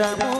나무